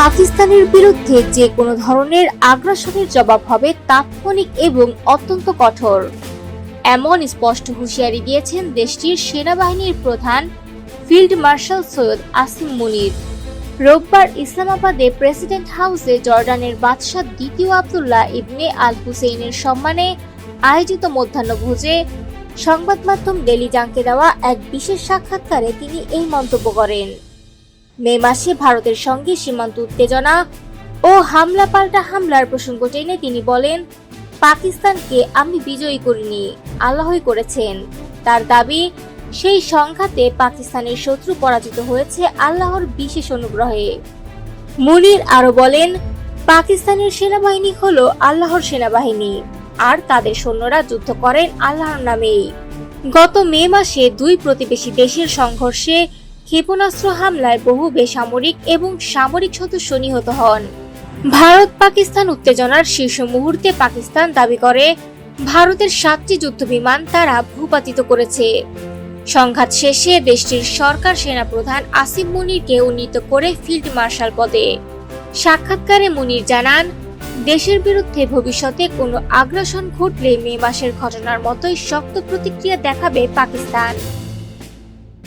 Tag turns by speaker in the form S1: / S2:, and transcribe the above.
S1: পাকিস্তানের বিরুদ্ধে যে কোনো ধরনের আগ্রাসনের জবাব হবে তাৎক্ষণিক এবং অত্যন্ত কঠোর। এমন স্পষ্ট হুঁশিয়ারি দিয়েছেন দেশটির সেনাবাহিনীর প্রধান ফিল্ড মার্শাল সৈয়দ আসিম মুনির। রোববার ইসলামাবাদে প্রেসিডেন্ট হাউসে জর্ডানের বাদশাহ দ্বিতীয় আবদুল্লাহ ইবনে আল হুসেইনের সম্মানে আয়োজিত মধ্যাহ্নভোজে সংবাদ মাধ্যম ডেলি জাংকে দেওয়া এক বিশেষ সাক্ষাৎকারে তিনি এই মন্তব্য করেন। মে মাসে ভারতের সঙ্গে সীমান্ত উত্তেজনা ও হামলা পাল্টা হামলার প্রসঙ্গ টেনে তিনি বলেন, পাকিস্তানকে আমি বিজয়ী করিনি, আল্লাহই করেছেন। তার দাবি, সেই সংঘাতে পাকিস্তানের শত্রু পরাজিত হয়েছে আল্লাহর বিশেষ অনুগ্রহে। মুনির আরও বলেন, পাকিস্তানের সেনাবাহিনী হলো আল্লাহর সেনাবাহিনী, আর তাদের সৈন্যরা যুদ্ধ করেন আল্লাহর নামেই। গত মে মাসে দুই প্রতিবেশী দেশের সংঘর্ষে ক্ষেপণাস্ত্র হামলায় বহু বেসামরিক এবং সামরিক সদস্য নিহত হন। ভারত পাকিস্তান উত্তেজনার শীর্ষ মুহূর্তে পাকিস্তান দাবি করে, ভারতের সাতটি যুদ্ধবিমান তারা ভূপাতিত করেছে। সংঘাত শেষে দেশটির সরকার সেনাপ্রধান আসিফ মুনিরকে উন্নীত করে ফিল্ড মার্শাল পদে। সাক্ষাৎকারে মুনির জানান, দেশের বিরুদ্ধে ভবিষ্যতে কোনো আগ্রাসন ঘটলে মে মাসের ঘটনার মতোই শক্ত প্রতিক্রিয়া দেখাবে পাকিস্তান।